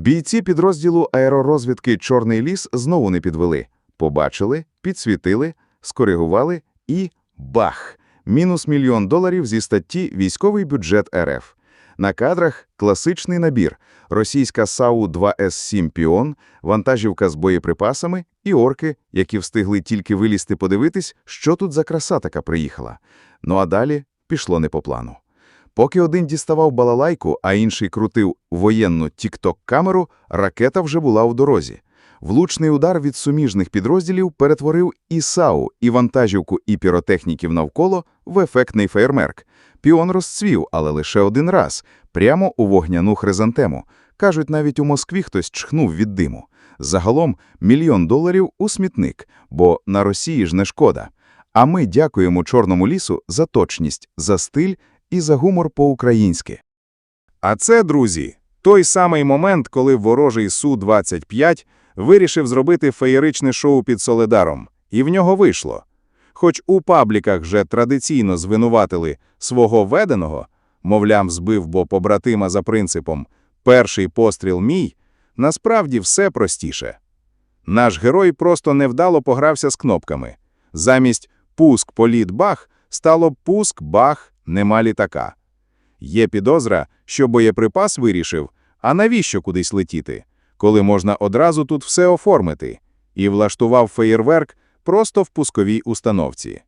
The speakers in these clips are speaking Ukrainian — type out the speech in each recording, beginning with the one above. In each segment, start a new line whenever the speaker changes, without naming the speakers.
Бійці підрозділу аеророзвідки Чорний ліс знову не підвели. Побачили, підсвітили, скоригували і бах! Мінус мільйон доларів зі статті «Військовий бюджет РФ». На кадрах класичний набір – російська САУ-2С-7 «Піон», вантажівка з боєприпасами і орки, які встигли тільки вилізти подивитись, що тут за краса така приїхала. Ну а далі пішло не по плану. Поки один діставав балалайку, а інший крутив воєнну тік-ток-камеру, ракета вже була у дорозі. Влучний удар від суміжних підрозділів перетворив і САУ, і вантажівку, і піротехніків навколо в ефектний феєрмерк. Піон розцвів, але лише один раз, прямо у вогняну хризантему. Кажуть, навіть у Москві хтось чхнув від диму. Загалом мільйон доларів у смітник, бо на Росії ж не шкода. А ми дякуємо Чорному лісу за точність, за стиль і за гумор по-українськи.
А це, друзі, той самий момент, коли ворожий Су-25 вирішив зробити феєричне шоу під Соледаром. І в нього вийшло. Хоч у пабліках вже традиційно звинуватили свого веденого, мовлям, збив бо побратима за принципом «перший постріл мій», насправді все простіше. Наш герой просто невдало погрався з кнопками. Замість «пуск, політ, бах» стало «пуск, бах, нема літака». Є підозра, що боєприпас вирішив, а навіщо кудись летіти, коли можна одразу тут все оформити, і влаштував феєрверк просто в пусковій установці.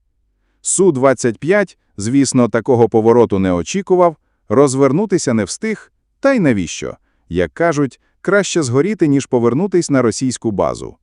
Су-25, звісно, такого повороту не очікував, розвернутися не встиг, та й навіщо? Як кажуть, краще згоріти, ніж повернутись на російську базу.